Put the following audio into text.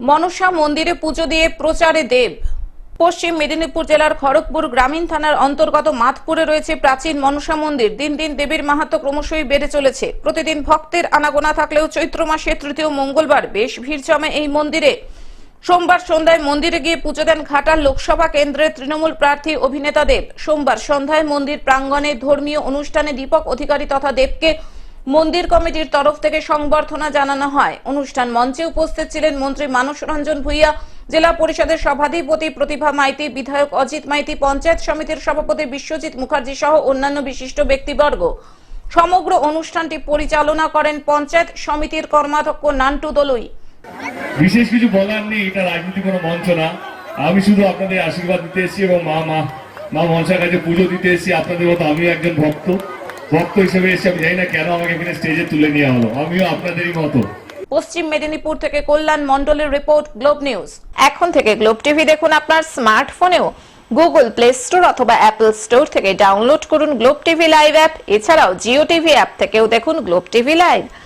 মনসা মন্দিরে পুজো দিয়ে প্রচারে দেব। পশ্চিম মেদিনীপুর জেলার খড়গপুর গ্রামীণ থানার অন্তর্গত মাতপুরে রয়েছে প্রাচীন মনসা মন্দির। দিন দিন দেবীর মাহাত্ম ক্রমশই বেড়ে চলেছে। প্রতিদিন ভক্তের আনাগোনা থাকলেও চৈত্র মাসের তৃতীয় মঙ্গলবার বেশ ভিড় জমে এই মন্দিরে। সোমবার সন্ধ্যায় মন্দিরে গিয়ে পুজো দেন ঘাটাল লোকসভা কেন্দ্রের তৃণমূল প্রার্থী অভিনেতা দেব। সোমবার সন্ধ্যায় মন্দির প্রাঙ্গণে ধর্মীয় অনুষ্ঠানে দীপক অধিকারী তথা দেবকে মন্দির কমিটির তরফ থেকে সংবর্ধনা জানানো হয়। অনুষ্ঠান মঞ্চে উপস্থিত ছিলেন মন্ত্রী মানস রঞ্জন ভূঁইয়া, জেলা পরিষদের সভাধিপতি প্রতিভা মাইতি, বিধায়ক অজিত মাইতি, পঞ্চায়েত সমিতির সভাপতি বিশ্বজিৎ মুখার্জি সহ অন্যান্য বিশিষ্ট ব্যক্তিবর্গ। সমগ্র অনুষ্ঠানটি পরিচালনা করেন পঞ্চায়েত সমিতির কর্মাধ্যক্ষ নান্টু দলুই। বিশেষ কিছু বলার নেই, এটা রাজনীতি কোনো মঞ্চ না। আমি শুধু আপনাদের আশীর্বাদ দিতে এসেছি এবং মা মা মা মনসার কাছে পুজো দিতে এসেছি। আপনাদের মতো আমিও একজন ভক্ত। ভক্ত হিসেবে এসে আমি জানি না কেন আমাকে এখানে স্টেজে তুলে নিয়ে হলো। আমিও আপনাদেরই মতো। পশ্চিম মেদিনীপুর থেকে কল্যাণ মন্ডলের রিপোর্ট গ্লোব নিউজ এখন থেকে গ্লোব টিভি দেখুন আপনার স্মার্টফোনেও গুগল প্লে স্টোর অথবা অ্যাপল স্টোর থেকে ডাউনলোড করুন গ্লোব টিভি লাইভ অ্যাপ এছাড়াও জিও টিভি অ্যাপ থেকেও দেখুন গ্লোব টিভি লাইভ